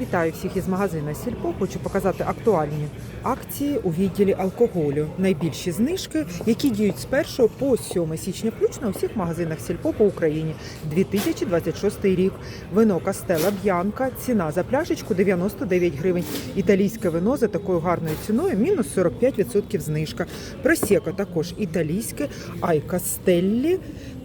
Вітаю всіх із магазина Сільпо. Хочу показати актуальні акції у відділі алкоголю. Найбільші знижки, які діють з 1 по 7 січня, включно у всіх магазинах Сільпо по Україні. 2026 рік. Вино Кастела Б'янка. Ціна за пляшечку 99 гривень. Італійське вино за такою гарною ціною мінус 45% знижка. Просека також італійське. Айка Стеллі.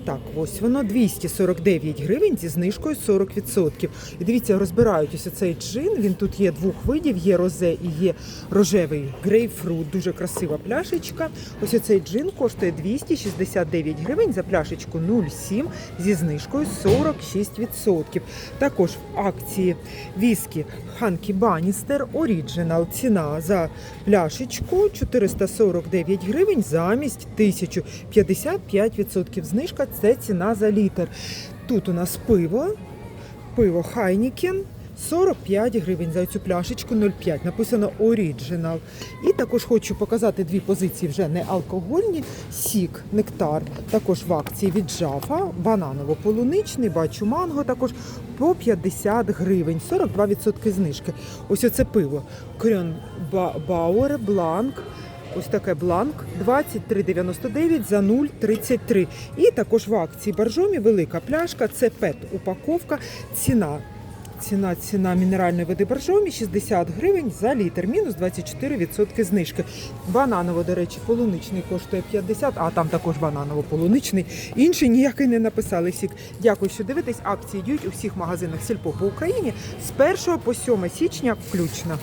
Так, ось воно 249 гривень зі знижкою 40%. І дивіться, розбирають ось цей джин. Він тут є двох видів: є розе і є рожевий грейпфрут. Дуже красива пляшечка. Ось оцей джин коштує 269 гривень за пляшечку 0,7 зі знижкою 46%. Також в акції віскі Ханкі Баністер Оріджинал. Ціна за пляшечку 449 гривень замість 1000. 55% знижка це ціна за літр. Тут у нас пиво, пиво Хайнікен. 45 гривень за цю пляшечку 0,5. Написано Original. І також хочу показати дві позиції вже не алкогольні. Сік, нектар, також в акції від Жафа, бананово-полуничний, бачу манго також по 50 гривень, 42% знижки. Ось оце пиво. Крьон Ба- Бауер Бланк. Ось таке бланк 23,99 за 0,33. І також в акції Баржомі велика пляшка. Це пет упаковка. Ціна. Ціна ціна мінеральної води боржомі 60 гривень за літр, мінус 24% знижки. Бананово, до речі, полуничний коштує 50, а там також бананово-полуничний. Інший ніякий не написали сік. Дякую, що дивитесь. Акції діють у всіх магазинах Сільпо по Україні з 1 по 7 січня включно.